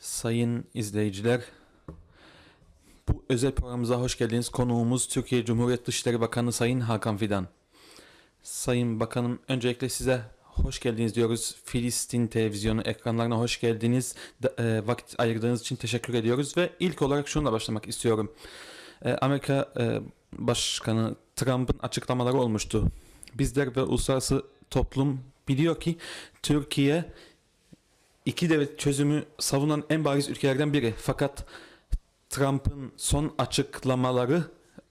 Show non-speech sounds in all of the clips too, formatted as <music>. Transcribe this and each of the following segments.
Sayın izleyiciler, bu özel programımıza hoş geldiniz. Konuğumuz Türkiye Cumhuriyet Dışişleri Bakanı Sayın Hakan Fidan. Sayın Bakanım, öncelikle size hoş geldiniz diyoruz. Filistin televizyonu ekranlarına hoş geldiniz. E, vakit ayırdığınız için teşekkür ediyoruz ve ilk olarak şununla başlamak istiyorum. E, Amerika e, Başkanı Trump'ın açıklamaları olmuştu. Bizler ve uluslararası toplum biliyor ki Türkiye iki devlet çözümü savunan en bariz ülkelerden biri. Fakat Trump'ın son açıklamaları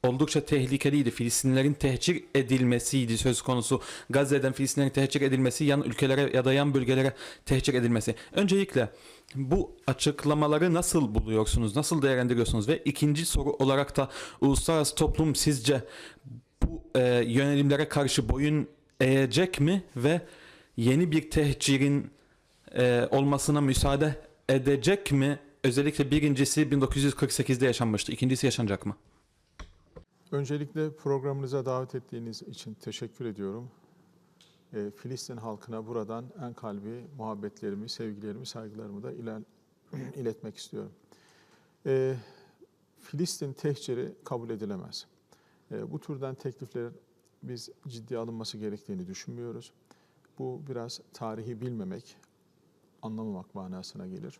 oldukça tehlikeliydi. Filistinlerin tehcir edilmesiydi söz konusu. Gazze'den Filistinlerin tehcir edilmesi, yan ülkelere ya da yan bölgelere tehcir edilmesi. Öncelikle bu açıklamaları nasıl buluyorsunuz? Nasıl değerlendiriyorsunuz? Ve ikinci soru olarak da uluslararası toplum sizce bu e, yönelimlere karşı boyun eğecek mi ve yeni bir tehcirin e, olmasına müsaade edecek mi? Özellikle birincisi 1948'de yaşanmıştı. İkincisi yaşanacak mı? Öncelikle programınıza davet ettiğiniz için teşekkür ediyorum. Ee, Filistin halkına buradan en kalbi muhabbetlerimi, sevgilerimi, saygılarımı da iler, <clears throat> iletmek istiyorum. Ee, Filistin tehciri kabul edilemez. Ee, bu türden teklifler biz ciddiye alınması gerektiğini düşünmüyoruz. Bu biraz tarihi bilmemek, anlamamak manasına gelir.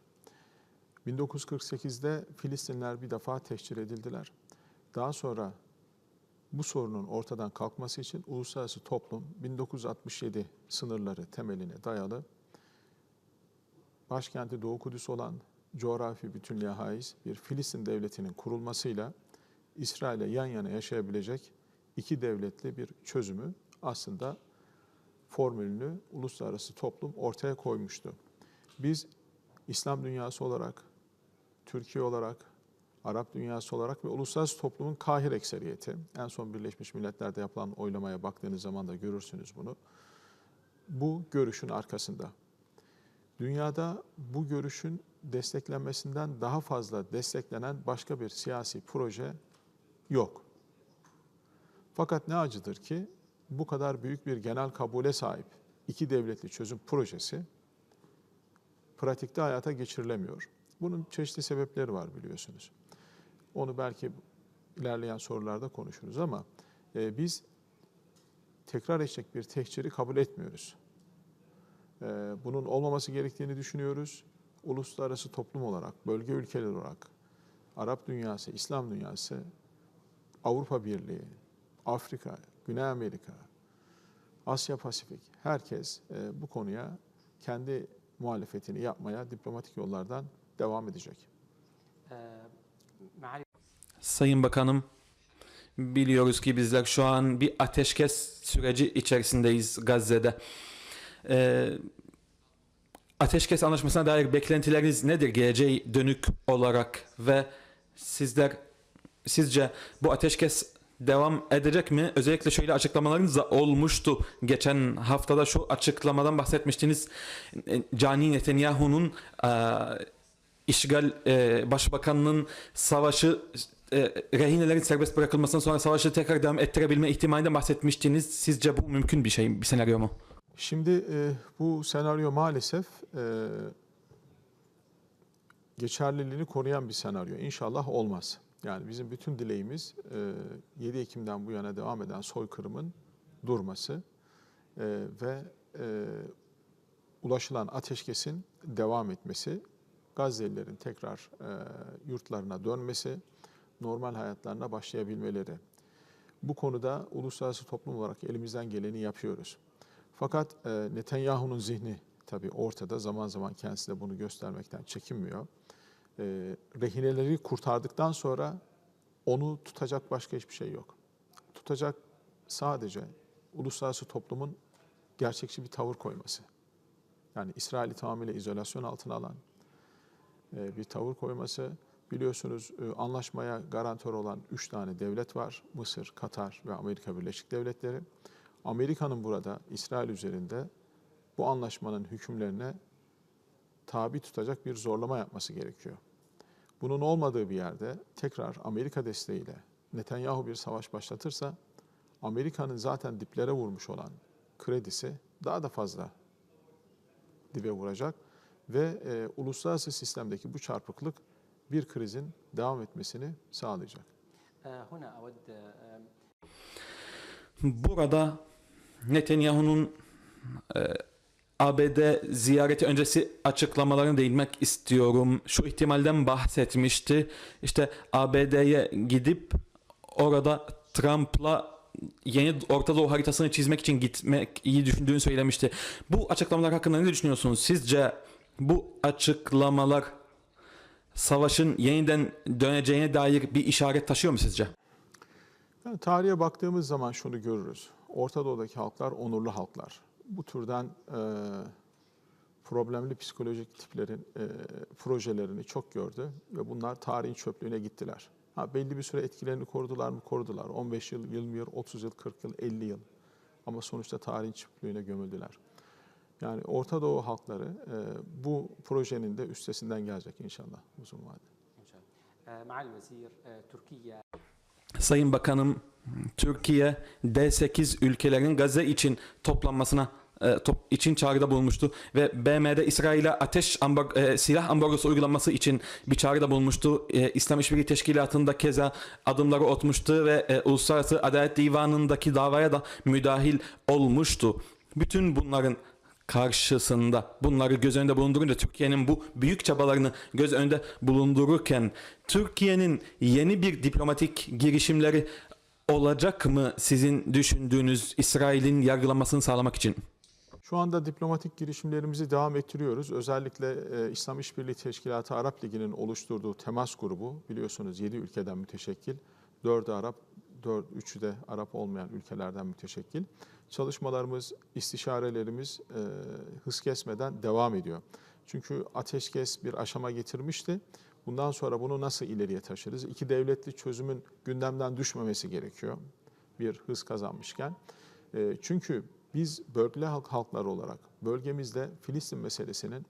1948'de Filistinler bir defa tehcir edildiler. Daha sonra bu sorunun ortadan kalkması için uluslararası toplum 1967 sınırları temeline dayalı başkenti Doğu Kudüs olan coğrafi bütünlüğe haiz bir Filistin devletinin kurulmasıyla İsrail'e yan yana yaşayabilecek iki devletli bir çözümü aslında formülünü uluslararası toplum ortaya koymuştu. Biz İslam dünyası olarak, Türkiye olarak, Arap dünyası olarak ve uluslararası toplumun kahir ekseriyeti, en son Birleşmiş Milletler'de yapılan oylamaya baktığınız zaman da görürsünüz bunu. Bu görüşün arkasında. Dünyada bu görüşün desteklenmesinden daha fazla desteklenen başka bir siyasi proje yok. Fakat ne acıdır ki bu kadar büyük bir genel kabule sahip iki devletli çözüm projesi pratikte hayata geçirilemiyor. Bunun çeşitli sebepleri var biliyorsunuz. Onu belki ilerleyen sorularda konuşuruz ama e, biz tekrar edecek bir tehciri kabul etmiyoruz. E, bunun olmaması gerektiğini düşünüyoruz. Uluslararası toplum olarak, bölge ülkeler olarak, Arap dünyası, İslam dünyası, Avrupa Birliği, Afrika, Güney Amerika, Asya Pasifik, herkes e, bu konuya kendi muhalefetini yapmaya diplomatik yollardan devam edecek. Ee, Sayın Bakanım, biliyoruz ki bizler şu an bir ateşkes süreci içerisindeyiz Gazze'de. Ee, ateşkes anlaşmasına dair beklentileriniz nedir geleceğe dönük olarak ve sizler sizce bu ateşkes devam edecek mi? Özellikle şöyle açıklamalarınız da olmuştu. Geçen haftada şu açıklamadan bahsetmiştiniz. E, Cani Netanyahu'nun e, işgal e, başbakanının savaşı e, rehinelerin serbest bırakılmasından sonra savaşı tekrar devam ettirebilme ihtimalinden bahsetmiştiniz. Sizce bu mümkün bir şey, bir senaryo mu? Şimdi e, bu senaryo maalesef e, geçerliliğini koruyan bir senaryo. İnşallah olmaz. Yani bizim bütün dileğimiz e, 7 Ekim'den bu yana devam eden soykırımın durması e, ve e, ulaşılan ateşkesin devam etmesi, Gazze'lilerin tekrar e, yurtlarına dönmesi, normal hayatlarına başlayabilmeleri. Bu konuda uluslararası toplum olarak elimizden geleni yapıyoruz. Fakat e, Netanyahu'nun zihni tabii ortada zaman zaman kendisi de bunu göstermekten çekinmiyor. E, rehineleri kurtardıktan sonra onu tutacak başka hiçbir şey yok. Tutacak sadece uluslararası toplumun gerçekçi bir tavır koyması. Yani İsrail'i tamamıyla izolasyon altına alan e, bir tavır koyması. Biliyorsunuz e, anlaşmaya garantör olan üç tane devlet var. Mısır, Katar ve Amerika Birleşik Devletleri. Amerika'nın burada İsrail üzerinde bu anlaşmanın hükümlerine tabi tutacak bir zorlama yapması gerekiyor. Bunun olmadığı bir yerde tekrar Amerika desteğiyle Netanyahu bir savaş başlatırsa Amerika'nın zaten diplere vurmuş olan kredisi daha da fazla dibe vuracak ve e, uluslararası sistemdeki bu çarpıklık bir krizin devam etmesini sağlayacak. Burada Netanyahu'nun e, ABD ziyareti öncesi açıklamalarına değinmek istiyorum. Şu ihtimalden bahsetmişti. İşte ABD'ye gidip orada Trump'la yeni Orta Doğu haritasını çizmek için gitmek iyi düşündüğünü söylemişti. Bu açıklamalar hakkında ne düşünüyorsunuz? Sizce bu açıklamalar savaşın yeniden döneceğine dair bir işaret taşıyor mu sizce? Yani tarihe baktığımız zaman şunu görürüz. Orta Doğu'daki halklar onurlu halklar bu türden e, problemli psikolojik tiplerin e, projelerini çok gördü ve bunlar tarihin çöplüğüne gittiler. Ha, belli bir süre etkilerini korudular mı? Korudular. 15 yıl, 20 yıl, 30 yıl, 40 yıl, 50 yıl. Ama sonuçta tarihin çöplüğüne gömüldüler. Yani Orta Doğu halkları e, bu projenin de üstesinden gelecek inşallah uzun vadede. Sayın Bakanım, Türkiye D8 ülkelerin Gazze için toplanmasına e, top, için çağrıda bulunmuştu ve BM'de İsrail'e ateş ambar, e, silah ambargosu uygulanması için bir çağrıda bulunmuştu. E, İslam İşbirliği Teşkilatı'nda keza adımları atmıştı ve e, Uluslararası Adalet Divanı'ndaki davaya da müdahil olmuştu. Bütün bunların karşısında bunları göz önünde bulundurunca Türkiye'nin bu büyük çabalarını göz önünde bulundururken Türkiye'nin yeni bir diplomatik girişimleri olacak mı sizin düşündüğünüz İsrail'in yargılanmasını sağlamak için? Şu anda diplomatik girişimlerimizi devam ettiriyoruz. Özellikle e, İslam İşbirliği Teşkilatı Arap Ligi'nin oluşturduğu temas grubu biliyorsunuz 7 ülkeden müteşekkil. 4'ü Arap, 4, 3'ü de Arap olmayan ülkelerden müteşekkil. Çalışmalarımız, istişarelerimiz e, hız kesmeden devam ediyor. Çünkü ateşkes bir aşama getirmişti. Bundan sonra bunu nasıl ileriye taşırız? İki devletli çözümün gündemden düşmemesi gerekiyor. Bir hız kazanmışken. E, çünkü biz bölge halk halklar olarak bölgemizde Filistin meselesinin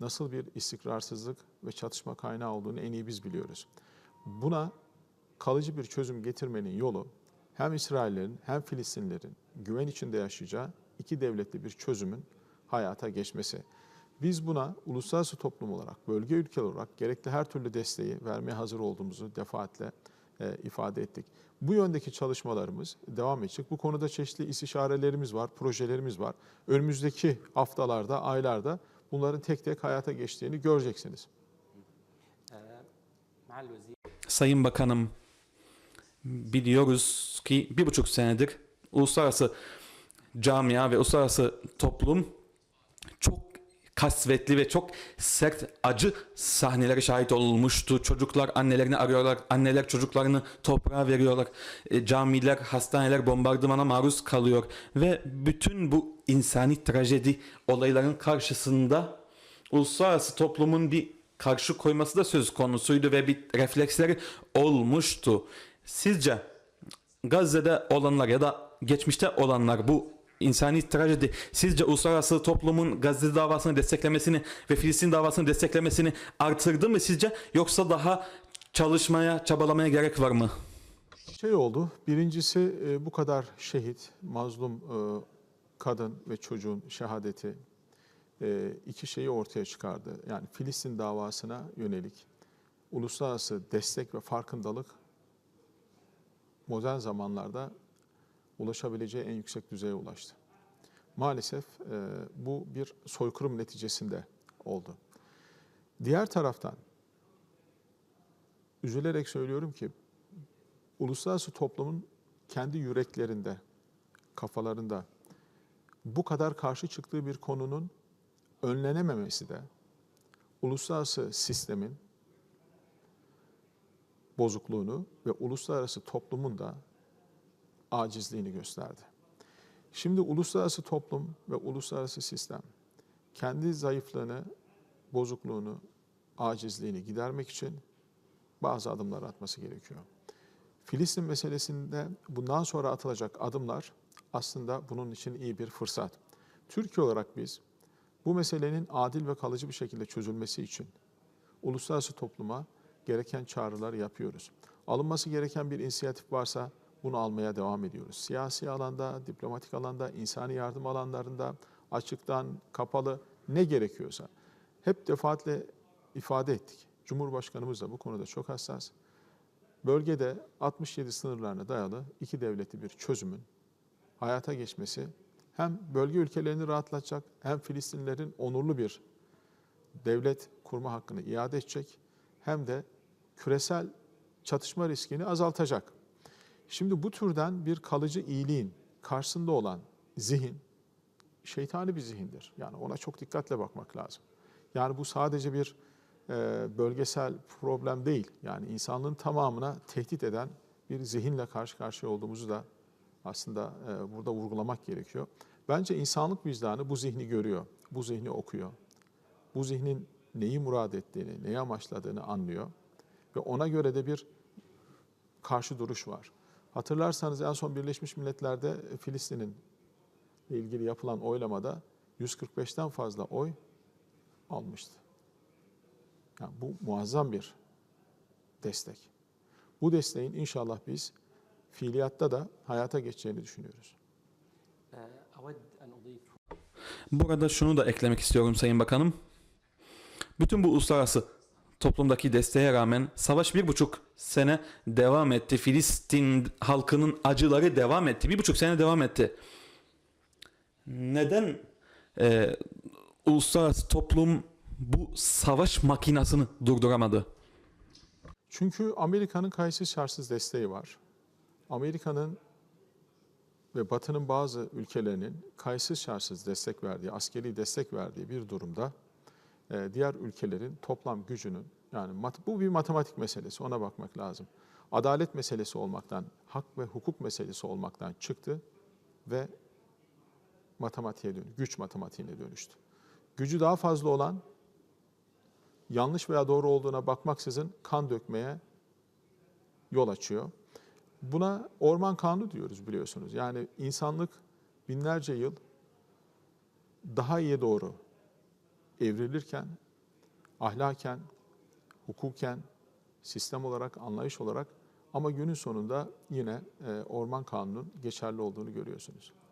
nasıl bir istikrarsızlık ve çatışma kaynağı olduğunu en iyi biz biliyoruz. Buna kalıcı bir çözüm getirmenin yolu hem İsraillerin hem Filistinlerin güven içinde yaşayacağı iki devletli bir çözümün hayata geçmesi. Biz buna uluslararası toplum olarak, bölge ülke olarak gerekli her türlü desteği vermeye hazır olduğumuzu defaatle e, ifade ettik. Bu yöndeki çalışmalarımız devam edecek. Bu konuda çeşitli istişarelerimiz var, projelerimiz var. Önümüzdeki haftalarda, aylarda bunların tek tek hayata geçtiğini göreceksiniz. Sayın Bakanım, biliyoruz ki bir buçuk senedir uluslararası camia ve uluslararası toplum çok kasvetli ve çok sert acı sahnelere şahit olmuştu. Çocuklar annelerini arıyorlar, anneler çocuklarını toprağa veriyorlar. E, camiler, hastaneler bombardımana maruz kalıyor ve bütün bu insani trajedi olayların karşısında uluslararası toplumun bir karşı koyması da söz konusuydu ve bir refleksleri olmuştu. Sizce Gazze'de olanlar ya da geçmişte olanlar bu insani trajedi sizce uluslararası toplumun Gazze davasını desteklemesini ve Filistin davasını desteklemesini artırdı mı sizce yoksa daha çalışmaya, çabalamaya gerek var mı? Şey oldu, birincisi e, bu kadar şehit, mazlum e, kadın ve çocuğun şehadeti e, iki şeyi ortaya çıkardı. Yani Filistin davasına yönelik uluslararası destek ve farkındalık modern zamanlarda ulaşabileceği en yüksek düzeye ulaştı. Maalesef e, bu bir soykırım neticesinde oldu. Diğer taraftan üzülerek söylüyorum ki uluslararası toplumun kendi yüreklerinde, kafalarında bu kadar karşı çıktığı bir konunun önlenememesi de uluslararası sistemin bozukluğunu ve uluslararası toplumun da acizliğini gösterdi. Şimdi uluslararası toplum ve uluslararası sistem kendi zayıflığını, bozukluğunu, acizliğini gidermek için bazı adımlar atması gerekiyor. Filistin meselesinde bundan sonra atılacak adımlar aslında bunun için iyi bir fırsat. Türkiye olarak biz bu meselenin adil ve kalıcı bir şekilde çözülmesi için uluslararası topluma gereken çağrılar yapıyoruz. Alınması gereken bir inisiyatif varsa bunu almaya devam ediyoruz. Siyasi alanda, diplomatik alanda, insani yardım alanlarında, açıktan, kapalı ne gerekiyorsa hep defaatle ifade ettik. Cumhurbaşkanımız da bu konuda çok hassas. Bölgede 67 sınırlarına dayalı iki devletli bir çözümün hayata geçmesi hem bölge ülkelerini rahatlatacak hem Filistinlilerin onurlu bir devlet kurma hakkını iade edecek hem de küresel çatışma riskini azaltacak. Şimdi bu türden bir kalıcı iyiliğin karşısında olan zihin şeytani bir zihindir. Yani ona çok dikkatle bakmak lazım. Yani bu sadece bir e, bölgesel problem değil. Yani insanlığın tamamına tehdit eden bir zihinle karşı karşıya olduğumuzu da aslında e, burada vurgulamak gerekiyor. Bence insanlık vicdanı bu zihni görüyor, bu zihni okuyor. Bu zihnin neyi murad ettiğini, neyi amaçladığını anlıyor ve ona göre de bir karşı duruş var. Hatırlarsanız en son Birleşmiş Milletler'de e, Filistin'in ilgili yapılan oylamada 145'ten fazla oy almıştı. Yani bu muazzam bir destek. Bu desteğin inşallah biz fiiliyatta da hayata geçeceğini düşünüyoruz. Burada şunu da eklemek istiyorum Sayın Bakanım. Bütün bu uluslararası toplumdaki desteğe rağmen savaş bir buçuk sene devam etti. Filistin halkının acıları devam etti. Bir buçuk sene devam etti. Neden e, uluslararası toplum bu savaş makinasını durduramadı? Çünkü Amerika'nın kayıtsız şartsız desteği var. Amerika'nın ve Batı'nın bazı ülkelerinin kayıtsız şartsız destek verdiği, askeri destek verdiği bir durumda diğer ülkelerin toplam gücünün yani bu bir matematik meselesi ona bakmak lazım. Adalet meselesi olmaktan, hak ve hukuk meselesi olmaktan çıktı ve matematiğe dön, güç matematiğine dönüştü. Gücü daha fazla olan yanlış veya doğru olduğuna bakmaksızın kan dökmeye yol açıyor. Buna orman kanunu diyoruz biliyorsunuz. Yani insanlık binlerce yıl daha iyiye doğru evrilirken, ahlaken, hukuken, sistem olarak, anlayış olarak ama günün sonunda yine e, orman kanunun geçerli olduğunu görüyorsunuz.